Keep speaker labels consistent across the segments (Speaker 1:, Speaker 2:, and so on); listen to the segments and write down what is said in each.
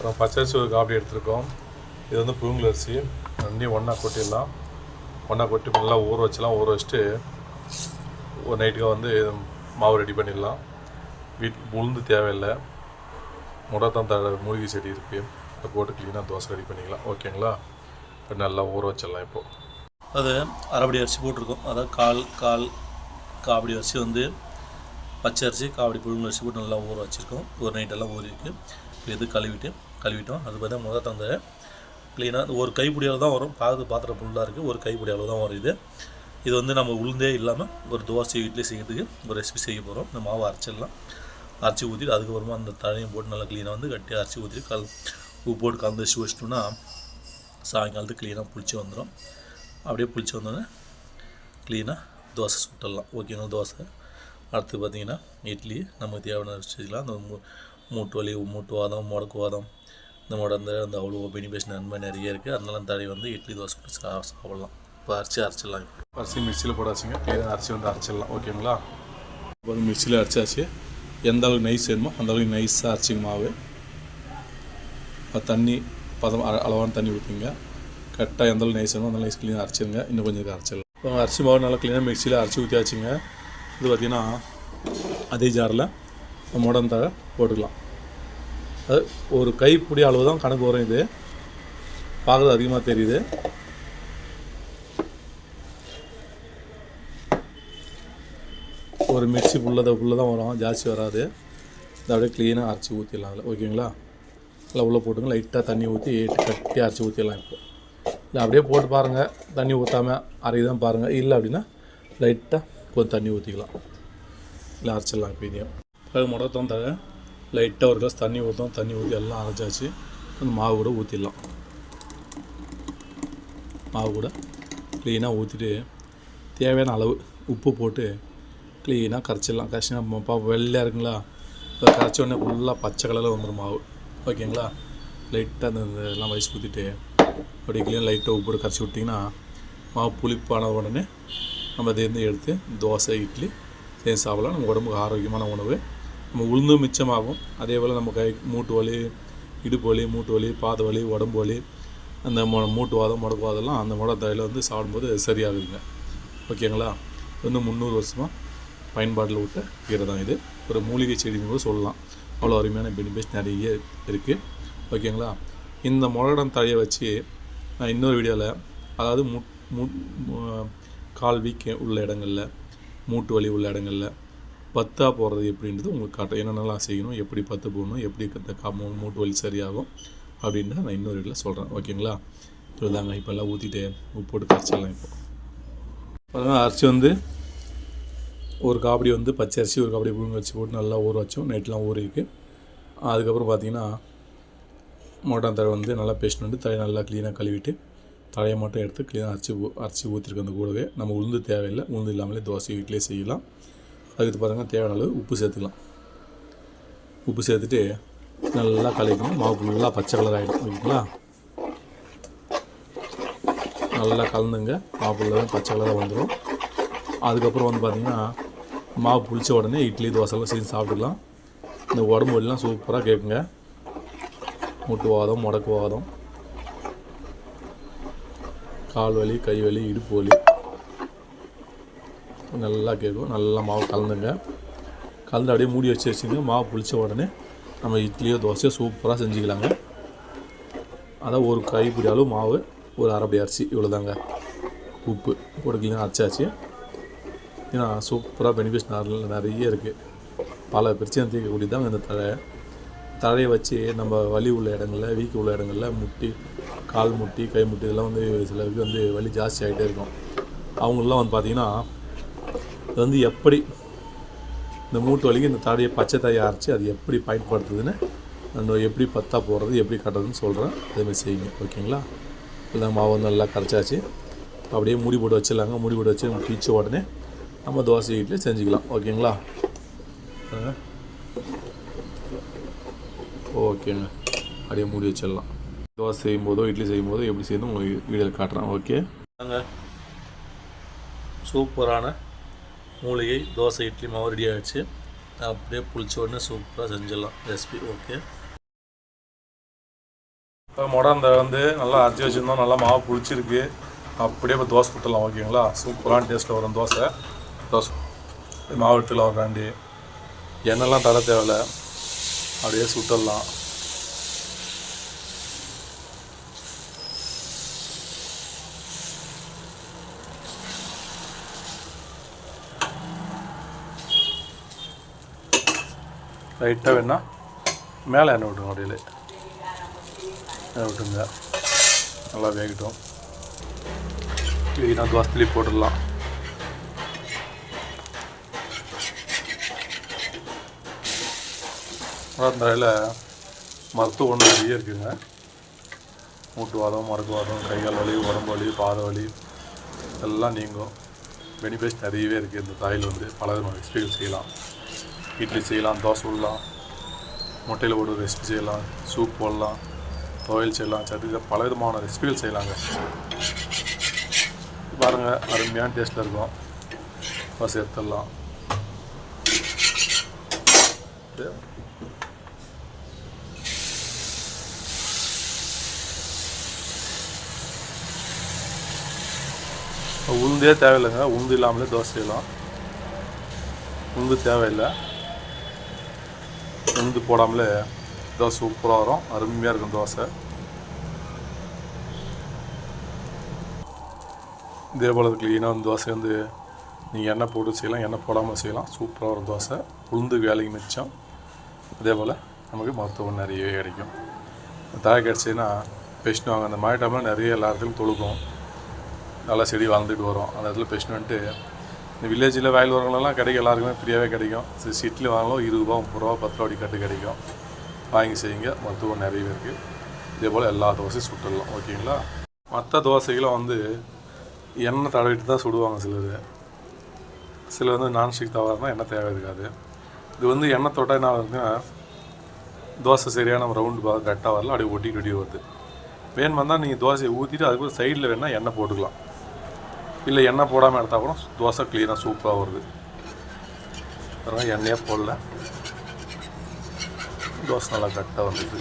Speaker 1: அப்புறம் பச்சரிசி ஒரு காப்பி எடுத்திருக்கோம். இது வந்து புழுங்கல் அரிசி. ரெண்டையும் ஒன்றா கொட்டிடலாம். ஒன்றா கொட்டி நல்லா ஊற வச்சலாம் ஊற வச்சுட்டு ஒரு நைட்டுக்கு வந்து மாவு ரெடி பண்ணிடலாம். வீட் உளுந்து தேவையில்லை. முடத்தான் தழை மூலிகை செடி இருக்குது அதை போட்டு க்ளீனாக தோசை ரெடி பண்ணிக்கலாம். ஓகேங்களா இப்போ நல்லா ஊற வச்சிடலாம் இப்போது
Speaker 2: அது அரைப்படி அரிசி போட்டிருக்கோம். அதாவது கால் கால் காபடி அரிசி வந்து பச்சை அரிசி காவடி புழுங்கல் அரிசி போட்டு நல்லா ஊற வச்சுருக்கோம். ஒரு நைட்டெல்லாம் ஊறிருக்கு இப்போ இது கழுவிட்டு கழுவிட்டோம். அது பார்த்தா முதல் தந்த க்ளீனாக ஒரு கைப்பிடி அளவு தான் வரும். பார்த்து பாத்திரம் ஃபுல்லாக இருக்குது ஒரு கைப்பிடி அளவு தான் வரும் இது. இது வந்து நம்ம உளுந்தே இல்லாமல் ஒரு தோசை இட்லி செய்யறதுக்கு ஒரு ரெசிபி செய்ய போகிறோம் இந்த மாவு அரைச்சிடலாம். அரைச்சி ஊற்றிட்டு அதுக்கப்புறமா அந்த தழையும் போட்டு நல்லா க்ளீனாக வந்து கட்டி அரைச்சி ஊற்றி கல் உப்பு போட்டு கலந்து வச்சு வச்சிட்டோம்னா சாயங்காலத்துக்கு க்ளீனாக புளிச்சு வந்துடும் அப்படியே புளிச்சு வந்தோடனே க்ளீனாக தோசை சுட்டுடலாம். ஓகேங்களா தோசை? அடுத்து பார்த்தீங்கன்னா இட்லி நமக்கு தேவையான வச்சுக்கலாம் அந்த மூ மூட்டு வலி மூட்டு வாதம் முடக்கு வாதம் இந்த முடந்த அந்த அவ்வளோ பெனிஃபிட்ஸ் நன்மை நிறைய இருக்குது அதனால அந்த தடவை வந்து இட்லி தோசை சுட்டு சா சாப்பிட்லாம். இப்போ அரைச்சி அரைச்சிடலாம்
Speaker 1: அரிசி மிக்சியில் போடாச்சுங்க க்ளீனாக அரிசி வந்து அரைச்சிடலாம். ஓகேங்களா? இப்போ வந்து மிக்சியில் அரைச்சாச்சு. எந்த அளவுக்கு நைஸ் வேணுமோ அந்த அளவுக்கு நைஸாக அரைச்சிங்க மாவு. தண்ணி பதம் அளவான தண்ணி ஊற்றிங்க கரெக்டாக எந்த அளவுக்கு நைஸ் வேணுமோ அந்த நைஸ் க்ளீனாக அரைச்சிருங்க இன்னும் கொஞ்சம் அரைச்சிடலாம். இப்போ அரிசி மாவு நல்லா க்ளீனாக மிக்சியில் அரைச்சி ஊற்றியாச்சுங்க இது பார்த்திங்கன்னா அதே ஜாரில் முடம் தழை போட்டுக்கலாம். அது ஒரு கைப்பிடி அளவு தான் கணக்கு வரும் இது. பார்க்குறது அதிகமாக தெரியுது. ஒரு மிக்சி ஃபுல்லாக ஃபுல்லாக தான் வரும். ஜாஸ்தி வராது. இதை அப்படியே க்ளீனாக அரைச்சி ஊற்றிடலாம் அதில். ஓகேங்களா? இல்லை உள்ளே போட்டுங்க லைட்டாக தண்ணி ஊற்றி கட்டி அரைச்சி ஊற்றிடலாம் இப்போ. இல்லை அப்படியே போட்டு பாருங்கள் தண்ணி ஊற்றாமல் அரைதான் பாருங்கள் இல்லை அப்படின்னா லைட்டாக கொஞ்சம் தண்ணி ஊற்றிக்கலாம் இல்லை அரைச்சிடலாம் இப்போ இதையும் முடக்கம் முடத்தான் லைட்டாக ஒரு கிளாஸ் தண்ணி ஊற்றோம் தண்ணி ஊற்றி எல்லாம் அரைச்சாச்சு. அந்த மாவு கூட ஊற்றிடலாம் மாவு கூட க்ளீனாக ஊற்றிட்டு தேவையான அளவு உப்பு போட்டு க்ளீனாக கரைச்சிடலாம். கரைச்சினா பா வெள்ளையாக இருக்குங்களா? இப்போ கரைச்ச உடனே ஃபுல்லாக பச்சை கலரில் வந்துடும் மாவு. ஓகேங்களா லைட்டாக அந்த இதெல்லாம் வயசு ஊற்றிட்டு அப்படியே க்ளீனாக லைட்டாக உப்பு போட்டு கரைச்சி விட்டிங்கன்னா மாவு புளிப்பான உடனே நம்ம அதை எடுத்து தோசை இட்லி சேர்ந்து சாப்பிடலாம். நம்ம உடம்புக்கு ஆரோக்கியமான உணவு. நம்ம உளுந்தும் மிச்சமாகும். அதே போல் நம்ம கை மூட்டு வலி இடுப்பு வலி மூட்டு வலி பாத வலி உடம்பு வலி அந்த மொ மூட்டு வாதம் முடக்கு வாதம்லாம் அந்த முடத்தையில் வந்து சாப்பிடும்போது சரியாகுதுங்க. ஓகேங்களா? வந்து முந்நூறு வருஷமாக பயன்பாட்டில் விட்ட கீரை தான் இது. ஒரு மூலிகை செடின்னு கூட சொல்லலாம். அவ்வளோ அருமையான பெனிஃபிட்ஸ் நிறைய இருக்குது ஓகேங்களா? இந்த முரடம் தழையை வச்சு நான் இன்னொரு வீடியோவில் அதாவது மு- கால் வீக்க உள்ள இடங்களில் மூட்டு வலி உள்ள இடங்களில் பத்தாக போகிறது எப்படின்றது உங்களுக்கு காட்ட என்னென்னலாம் செய்யணும் எப்படி பத்து போடணும் எப்படி இந்த கா மூட்டு வலி சரியாகும் அப்படின்ட்டு நான் இன்னொரு வீட்டில் சொல்கிறேன் ஓகேங்களா? இதுதாங்க இப்போல்லாம் ஊற்றிட்டு உப்பு போட்டு கரைச்சிடலாம் இப்போ. பார்த்தீங்கன்னா அரிசி வந்து ஒரு காபடி வந்து பச்சை அரிசி ஒரு காபடி புழுங்க அரிசி போட்டு நல்லா ஊற வச்சோம். நைட்லாம் ஊறிருக்கு அதுக்கப்புறம் பார்த்தீங்கன்னா மோட்டான் தழை வந்து நல்லா பேஸ்ட் வந்து தழையை நல்லா க்ளீனாக கழுவிட்டு தழையை மட்டும் எடுத்து க்ளீனாக அரைச்சி அரைச்சி ஊற்றிருக்கு அந்த கூடவே. நம்ம உளுந்து தேவையில்லை. உளுந்து இல்லாமலே தோசை வீட்டிலே செய்யலாம். அதுக்கு பாருங்கள் தேவையான அளவு உப்பு சேர்த்துக்கலாம். உப்பு சேர்த்துட்டு நல்லா கலக்கணும். மாவு ஃபுல்லாக பச்சை கலர் ஆகிடும் ஓகேங்களா? நல்லா கலந்துங்க. மாவு ஃபுல்லாக பச்சை கலராக வந்துடும் அதுக்கப்புறம் வந்து பார்த்திங்கன்னா மாவு புளித்த உடனே இட்லி தோசைலாம் செஞ்சு சாப்பிட்டுக்கலாம். இந்த உடம்பு வலிலாம் சூப்பராக கேட்குங்க. முட்டு வாதம் முடக்கு வாதம். கால் வலி கை வலி இடுப்பு வலி. நல்லா கேட்கும். நல்லா மாவு கலந்துங்க. கலந்து அப்படியே மூடி வச்சு வச்சுங்க மாவு புளித்த உடனே நம்ம இட்லியோ தோசையோ சூப்பராக செஞ்சுக்கலாங்க. அதான் ஒரு கைப்பிடி அளவு மாவு ஒரு அரைப்படி அரிசி இவ்வளோதாங்க உப்பு போட்டுக்கலாம் அச்சாச்சு ஏன்னா சூப்பராக பெனிஃபிட்ஸ் நிறைய நிறைய இருக்குது பல பிரச்சனை தீர்க்கக்கூடியதாங்க இந்த தழை. தழையை வச்சு நம்ம வலி உள்ள இடங்களில் வீக்கு உள்ள இடங்களில் முட்டி கால் முட்டி கை முட்டி இதெல்லாம் வந்து சிலருக்கு வந்து வலி ஜாஸ்தி ஆகிட்டே இருக்கும். அவங்களெலாம் வந்து பார்த்திங்கன்னா இது வந்து எப்படி இந்த மூட்டு வலிக்கு இந்த தாடியை பச்சை தாயை அரைச்சி அது எப்படி பயன்படுத்துதுன்னு நான் எப்படி பத்தா போடுறது எப்படி கட்டுறதுன்னு சொல்கிறேன் அதேமாதிரி செய்யுங்க. ஓகேங்களா? எல்லாம் மாவு வந்து நல்லா கரைச்சாச்சு. அப்படியே மூடி போட்டு வச்சிடலாங்க. மூடி போட்டு வச்சு நம்ம பீச்ச உடனே நம்ம தோசை இட்லி செஞ்சுக்கலாம். ஓகேங்களா? ஆ. ஓகேங்க. அப்படியே மூடி வச்சிடலாம். தோசை செய்யும் போதோ இட்லி செய்யும் போதோ எப்படி செய்யணும் உங்களுக்கு வீடியோவில் காட்டுறேன். ஓகே?
Speaker 2: நாங்கள் சூப்பரான மூலிகை தோசை இட்லி மாவு ரெடி ஆகிடுச்சு அப்படியே புளிச்ச உடனே சூப்பராக செஞ்சிடலாம். ரெசிபி ஓகே
Speaker 1: இப்போ முடந்த வந்து நல்லா அரைச்சி வச்சுருந்தோம். நல்லா மாவு புளிச்சிருக்கு. அப்படியே இப்போ தோசை சுட்டலாம் ஓகேங்களா சூப்பரான டேஸ்ட்டில் வரும் தோசை. தோசை மாவு எடுத்துக்கலாம் வராண்டி எண்ணெய்லாம் தர தேவையில்ல. அப்படியே சுட்டலாம் லைட்டாக வேணால் மேலே எண்ணெய் விட்டுங்க அப்படியே எண்ணெய் விட்டுங்க நல்லா வேகட்டும். வீணாக தோசைலி போட்டுடலாம். முடந்தரையில் மருத்துவ ஒன்று நிறைய இருக்குங்க. மூட்டுவாதம் மறக்குவாதம் கைகால் வலி உடம்பு வலி பாத வலி எல்லாம் நீங்கும். பெனிஃபிட்ஸ் நிறையவே இருக்குது இந்த தாயில் வந்து பல விதமான எக்ஸ்பீரியன்ஸ் செய்யலாம். இட்லி செய்யலாம் தோசை விடலாம் முட்டையில் போட்டு ரெசிபி செய்யலாம் சூப் போடலாம் துவையல் செய்யலாம் சட்னி பல விதமான ரெசிபிகள் செய்யலாங்க. பாருங்கள் அருமையான டேஸ்ட்டில் இருக்கும். இப்போ எடுத்துடலாம் உளுந்தே தேவையில்லைங்க. உளுந்து இல்லாமலே தோசை செய்யலாம். உளுந்து தேவையில்லை. உளுந்து போடாமலே தோசை சூப்பராக வரும். அருமையாக இருக்கும் தோசை. இதே போல் க்ளீனாக வந்து தோசை வந்து நீங்கள் எண்ணெய் போட்டு செய்யலாம் எண்ணெய் போடாமல் செய்யலாம். சூப்பராக வரும் தோசை. உளுந்து வேலைக்கு மிச்சம். அதே போல் நமக்கு மருத்துவம் நிறையவே கிடைக்கும். தாய் கிடச்சின்னா பெஷ்னு வாங்க. அந்த மழை டைமில் நிறைய எல்லா இடத்துலையும் தொழுக்கும் நல்லா செடி வளர்ந்துட்டு வரும். அந்த இடத்துல பெஷ்னு வந்துட்டு இந்த வில்லேஜில் வயல் உரங்களெல்லாம் கிடைக்கும் எல்லாருக்குமே ஃப்ரீயாகவே கிடைக்கும். சரி சிட்டியில் வாங்கலாம் இருபது ரூபா முப்பது ரூபா பத்து ரூபா கட்டு கிடைக்கும். வாங்கி செய்யுங்க. மருத்துவம் நிறையவே இருக்குது இதே போல் எல்லா தோசையும் சுட்டுடலாம். ஓகேங்களா? மற்ற தோசைகளும் வந்து எண்ணெய் தடவிட்டு தான் சுடுவாங்க சிலர். சில வந்து நான்ஸ்டிக் தவா இருந்தால் எண்ணெய் தேவை இருக்காது. இது வந்து எண்ணெய் தொட்டால் என்ன ஆகுதுன்னா தோசை சரியான ரவுண்டு பார்த்து கரெக்டாக வரல அப்படியே ஒட்டி ஒட்டி வருது. வேணுமா தான் நீங்கள் தோசையை ஊற்றிட்டு அதுக்கு சைடில் வேணால் எண்ணெய் போட்டுக்கலாம். இல்லை எண்ணெய் போடாமல் எடுத்தால் கூட தோசை க்ளீனாக சூப்பராக வருது. அதனால் எண்ணெயே போடல. தோசை நல்லா கரெக்டாக வந்துடுது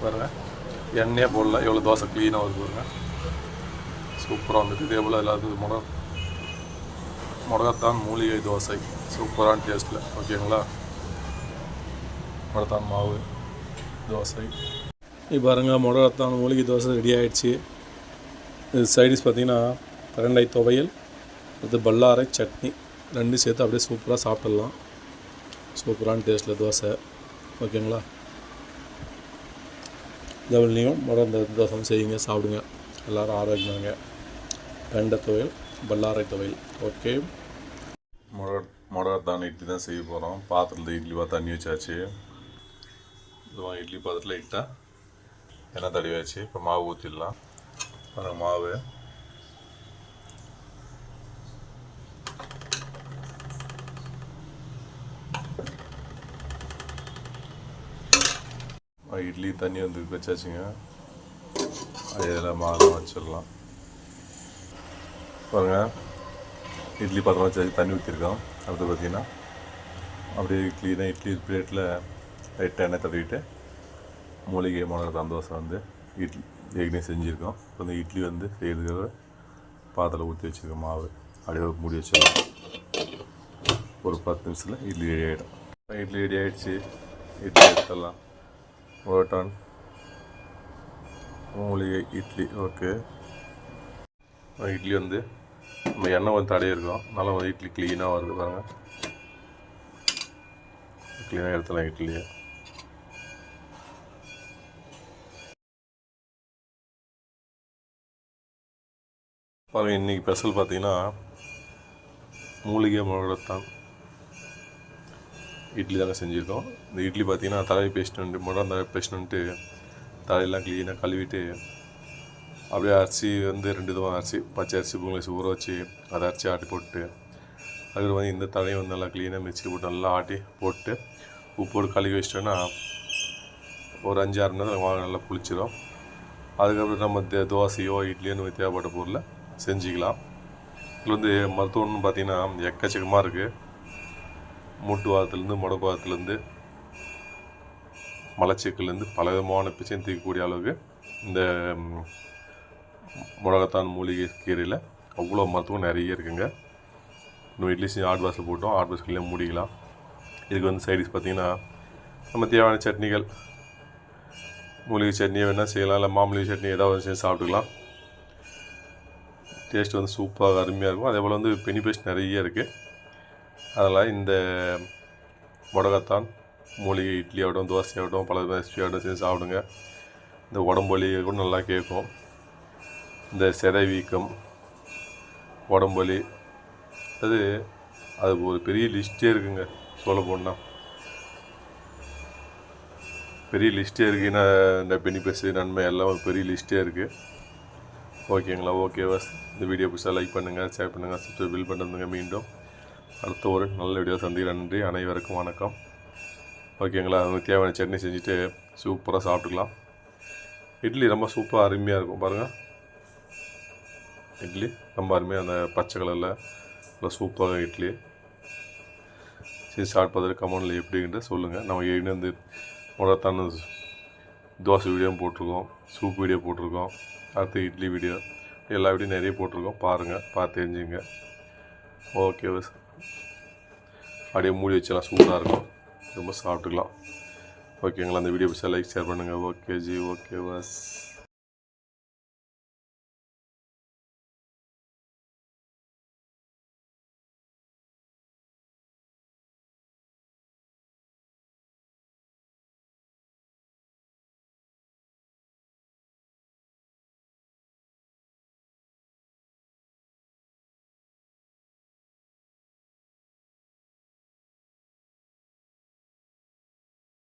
Speaker 1: பாருங்க எண்ணெயே போடல. எவ்வளோ தோசை க்ளீனாக வருது பாருங்க. சூப்பராக வந்துட்டு இதே போல் எல்லாத்துக்கும் முட முடகத்தான் மூலிகை தோசை. சூப்பரான டேஸ்ட்டில் ஓகேங்களா முடத்தான் மாவு தோசை. இப்போ பாருங்கள் முடகத்தான் மூலிகை தோசை ரெடி ஆகிடுச்சி இது சைடிஷ் பார்த்தீங்கன்னா பரண்டை துவையல் அடுத்து பல்லாரை சட்னி. ரெண்டும் சேர்த்து அப்படியே சூப்பராக சாப்பிட்றலாம் சூப்பரான டேஸ்ட்டில் தோசை. ஓகேங்களா? லெவல்லையும் முடந்த தோசை செய்யுங்க சாப்பிடுங்க. எல்லோரும் ஆரோக்கியமாங்க வெண்டை துவையல் பல்லாரை துவையல். ஓகே.
Speaker 3: முட முடத்தான் இட்லி தான் செய்ய போகிறோம் பாத்திரத்தில் இட்லி பார்த்து தண்ணி வச்சாச்சு. இதுவாங்க இட்லி பாத்திரத்தில் இட்டால் எண்ணெய் தடவியாச்சு இப்போ மாவு ஊற்றிடலாம் அப்புறம் மாவு. இட்லி தண்ணி வந்து வச்சாச்சுங்க. அதில் மாவு வச்சிடலாம். பாருங்க இட்லி பாத்திரம் வச்சு தண்ணி ஊற்றிருக்கோம் அடுத்து பார்த்தீங்கன்னா அப்படியே இட்லி தான் இட்லி பிளேட்டில் லைட்டாக எண்ணெய் தடவிட்டு மூலிகை மிளகா தான் தோசை வந்து இட்லி ஏற்கனவே செஞ்சுருக்கோம். இப்போ இந்த இட்லி வந்து செய்கிறதுக்காக பாத்திரம் ஊற்றி வச்சுருக்கோம் மாவு. அப்படியே மூடி வச்சிடலாம். ஒரு பத்து நிமிஷத்தில் இட்லி ரெடி ஆகிடும் இட்லி ரெடி ஆகிடுச்சு இட்லி எடுத்துடலாம். ரோட்டான் மூலிகை இட்லி. ஓகே. இட்லி வந்து நம்ம எண்ணெய் வந்து தடையிருக்கோம் நல்லா வந்து இட்லி க்ளீனாக வருது பாருங்கள் க்ளீனாக எடுத்துடலாம் இட்லியை. பாருங்கள் இன்னைக்கு ஸ்பெஷல் பார்த்தீங்கன்னா மூலிகை மிளகத்தான் இட்லி தாங்க செஞ்சுருக்கோம். இந்த இட்லி பார்த்தீங்கன்னா தலையை பேஸ்ட் முடம் தலை பேஸ்ட் தலையெல்லாம் க்ளீனாக கழுவிட்டு அப்படியே அரிசி வந்து ரெண்டு விதமாக அரிசி பச்சை அரிசி பொங்கல் ஊற வச்சு அதை அரிசி ஆட்டி போட்டு அதுக்கு வந்து இந்த தலையை வந்து நல்லா க்ளீனாக மிக்ஸி போட்டு நல்லா ஆட்டி போட்டு உப்பு போட்டு கழுவி வச்சிட்டோன்னா ஒரு அஞ்சு ஆறு நேரம் வாங்க நல்லா புளிச்சிடும் அதுக்கப்புறம் நம்ம தே- தோசையோ இட்லியோ தேவைப்பட்ட பொருளை செஞ்சுக்கலாம். இதில் வந்து மருத்துவம்னு பார்த்தீங்கன்னா எக்கச்சக்கமாக இருக்குது மூட்டு வாதத்துலேருந்து முடக்கு வாதத்துலேருந்து மலச்சிக்கல்லேருந்து பல விதமான பிரச்சனை தீர்க்கக்கூடிய அளவுக்கு இந்த ம், மூலிகை கீரையில் அவ்வளோ மருத்துவம் நிறைய இருக்குங்க. இன்னும் இட்லி செஞ்சு ஆட் பாஸில் போட்டோம். ஆட் பாஸ்க்குள்ளே மூடிக்கலாம். இதுக்கு வந்து சைடிஸ் பார்த்திங்கன்னா நம்ம தேவையான சட்னிகள் மூலிகை சட்னி வேணால் செய்யலாம். இல்லை மாமூலிகை சட்னி ஏதாவது செஞ்சு சாப்பிட்டுக்கலாம். டேஸ்ட் வந்து சூப்பராக அருமையாக இருக்கும். அதே போல் வந்து பெனிஃபிட்ஸ் நிறைய இருக்குது அதனால் இந்த முடகத்தான் மூலிகை இட்லி ஆகட்டும் தோசை ஆகட்டும் பல ரெசிபி ஆகட்டும் செஞ்சு சாப்பிடுங்க. இந்த உடம்பு வலி கூட நல்லா கேட்கும். இந்த செதை வீக்கம் உடம்பு வலி அது ஒரு பெரிய லிஸ்ட்டே இருக்குங்க சொல்ல போனால் பெரிய லிஸ்ட்டே இருக்குது ஏன்னா இந்த பெனிஃபிட்ஸு நன்மை எல்லாம் ஒரு பெரிய லிஸ்ட்டே இருக்குது ஓகேங்களா? ஓகேவா இந்த வீடியோ பிடிச்சா லைக் பண்ணுங்கள் ஷேர் பண்ணுங்கள் சப்ஸ்கிரைப் பில் பண்ணுறதுங்க மீண்டும். அடுத்த ஒரு நல்ல வீடியோ சந்திக்கிறேன். நன்றி. அனைவருக்கும் வணக்கம். ஓகேங்களா? அதுக்கு தேவையான சட்னி செஞ்சுட்டு சூப்பராக சாப்பிட்டுக்கலாம். இட்லி ரொம்ப சூப்பராக அருமையாக இருக்கும். பாருங்கள் இட்லி ரொம்ப அருமையாக அந்த பச்சை கலரில் நல்லா சூப்பராக இட்லி. சரி ஸ்டார்ட் பார்த்துட்டு கமெண்டில் எப்படின்ட்டு சொல்லுங்கள் நம்ம ஏன்னு வந்து முடத்தான் தோசை வீடியோவும் போட்டிருக்கோம். சூப் வீடியோ போட்டிருக்கோம். அடுத்து இட்லி வீடியோ எல்லா வீடியும் நிறைய போட்டிருக்கோம். பாருங்கள் பார்த்து தெரிஞ்சுங்க. ஓகே அப்படியே மூடி வச்சலாம் சூப்பராக இருக்கும். ரொம்ப சாப்பிட்டுக்கலாம். ஓகேங்களா அந்த வீடியோ பிடிச்சா லைக் ஷேர் பண்ணுங்கள் ஓகே ஜி ஓகே வாஸ்